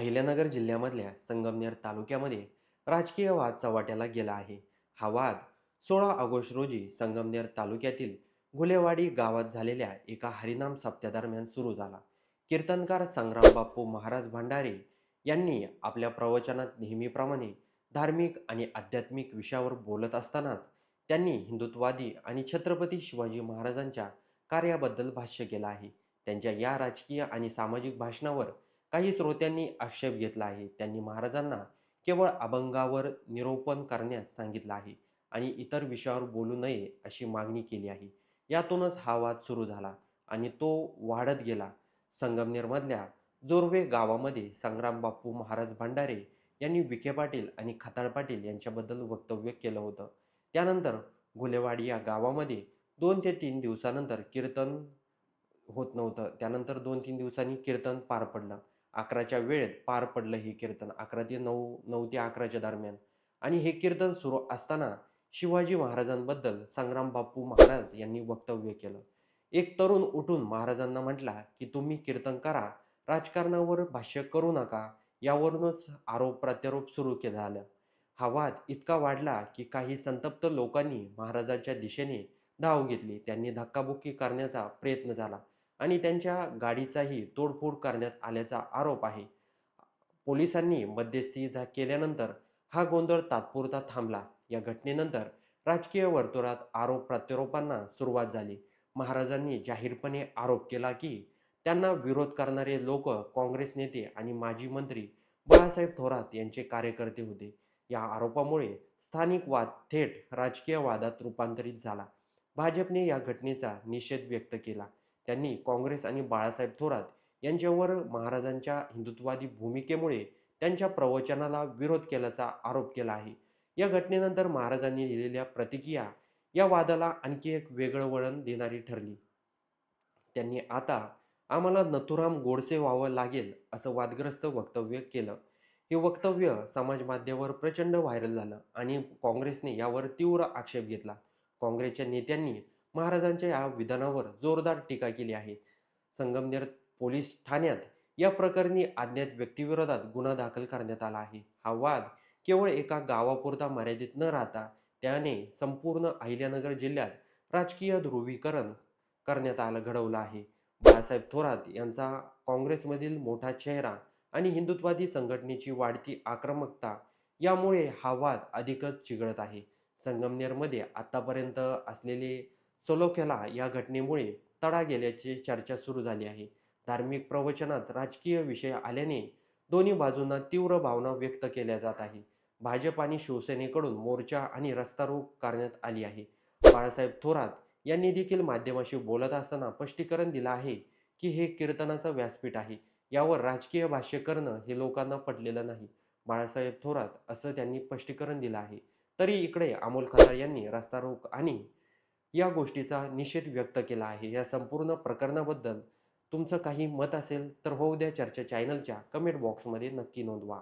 अहिल्यानगर जिल्ह्यामधल्या संगमनेर तालुक्यामध्ये राजकीय वाद चव्हाट्याला गेला आहे. हा वाद सोळा ऑगस्ट रोजी संगमनेर तालुक्यातील गुलेवाडी गावात झालेल्या एका हरिनाम सप्त्यादरम्यान सुरू झाला. कीर्तनकार संग्राम बाप्पू महाराज भंडारे यांनी आपल्या प्रवचनात नेहमीप्रमाणे धार्मिक आणि आध्यात्मिक विषयावर बोलत असतानाच त्यांनी हिंदुत्ववादी आणि छत्रपती शिवाजी महाराजांच्या कार्याबद्दल भाष्य केलं आहे. त्यांच्या या राजकीय आणि सामाजिक भाषणावर काही श्रोत्यांनी आक्षेप घेतला आहे. त्यांनी महाराजांना केवळ अभंगावर निरोपण करण्यास सांगितलं आहे आणि इतर विषयावर बोलू नये अशी मागणी केली आहे. यातूनच हा वाद सुरू झाला आणि तो वाढत गेला. संगमनेरमधल्या जोरवे गावामध्ये संग्राम बाप्पू महाराज भंडारे यांनी विखे पाटील आणि खताळ पाटील यांच्याबद्दल वक्तव्य केलं होतं. त्यानंतर गुलेवाडी या गावामध्ये दोन ते तीन दिवसानंतर कीर्तन होत नव्हतं. त्यानंतर दोन तीन दिवसांनी कीर्तन पार पडलं. अकराच्या वेळेत पार पडलं हे कीर्तन. अकरा ते नऊ नऊ ते अकराच्या दरम्यान. आणि हे कीर्तन सुरू असताना शिवाजी महाराजांबद्दल संग्राम बाप्पू महाराज यांनी वक्तव्य केलं. एक तरुण उठून महाराजांना म्हटला की तुम्ही कीर्तन करा. राजकारणावर भाष्य करू नका. यावरूनच आरोप प्रत्यारोप सुरू केला झाला हा वाद इतका वाढला की काही संतप्त लोकांनी महाराजांच्या दिशेने धाव घेतली. त्यांनी धक्काबुक्की करण्याचा प्रयत्न झाला. आणि त्यांच्या गाडीचाही तोडफोड करण्यात आल्याचा आरोप आहे. पोलिसांनी मध्यस्थी झा केल्यानंतर हा गोंधळ तात्पुरता थांबला. या घटनेनंतर राजकीय वर्तुळात आरोप प्रत्यारोपांना सुरुवात झाली. महाराजांनी जाहीरपणे आरोप केला की त्यांना विरोध करणारे लोक काँग्रेस नेते आणि माजी मंत्री बाळासाहेब थोरात यांचे कार्यकर्ते होते. या आरोपामुळे स्थानिक वाद थेट राजकीय वादात रूपांतरित झाला. भाजपने या घटनेचा निषेध व्यक्त केला. त्यांनी काँग्रेस आणि बाळासाहेब थोरात यांच्यावर महाराजांच्या हिंदुत्ववादी भूमिकेमुळे त्यांच्या प्रवचनाला विरोध केल्याचा आरोप केला आहे. या घटनेनंतर महाराजांनी दिलेल्या प्रतिक्रिया या वादाला आणखी एक वेगळं वळण देणारी ठरली. त्यांनी आता आम्हाला नथुराम गोडसे व्हावं लागेल असं वादग्रस्त वक्तव्य केलं. हे वक्तव्य समाज माध्यमावर प्रचंड व्हायरल झालं आणि काँग्रेसने यावर तीव्र आक्षेप घेतला. काँग्रेसच्या नेत्यांनी महाराजांच्या या विधानावर जोरदार टीका केली आहे. संगमनेर पोलीस ठाण्यात या प्रकरणी अज्ञात व्यक्तीविरोधात गुन्हा दाखल करण्यात आला आहे. हा वाद केवळ एका गावापुरता मर्यादित न राहता त्याने संपूर्ण अहिल्यानगर जिल्ह्यात राजकीय ध्रुवीकरण करण्यात आलं घडवलं आहे. बाळासाहेब थोरात यांचा काँग्रेसमधील मोठा चेहरा आणि हिंदुत्ववादी संघटनेची वाढती आक्रमकता यामुळे हा वाद अधिकच चिघळत आहे. संगमनेरमध्ये आतापर्यंत असलेले सलोख्याला या घटनेमुळे तडा गेल्याची चर्चा सुरू झाली आहे. धार्मिक प्रवचनात राजकीय विषय आल्याने दोन्ही बाजूंना तीव्र भावना व्यक्त केल्या जात आहे. भाजप आणि शिवसेनेकडून मोर्चा आणि रस्ता रोक करण्यात आली आहे. बाळासाहेब थोरात यांनी देखील माध्यमाशी बोलत असताना स्पष्टीकरण दिलं आहे की हे कीर्तनाचं व्यासपीठ आहे. यावर राजकीय भाष्य करणं हे लोकांना पटलेलं नाही. बाळासाहेब थोरात असं त्यांनी स्पष्टीकरण दिलं आहे. तरी इकडे अमोल खताळ यांनी रस्ता रोक आणि या गोष्टीचा निषेध व्यक्त केला आहे. या संपूर्ण प्रकरणाबद्दल तुमचं काही मत असेल तर होऊ द्या. चर्चा चॅनलच्या कमेंट बॉक्समध्ये नक्की नोंदवा.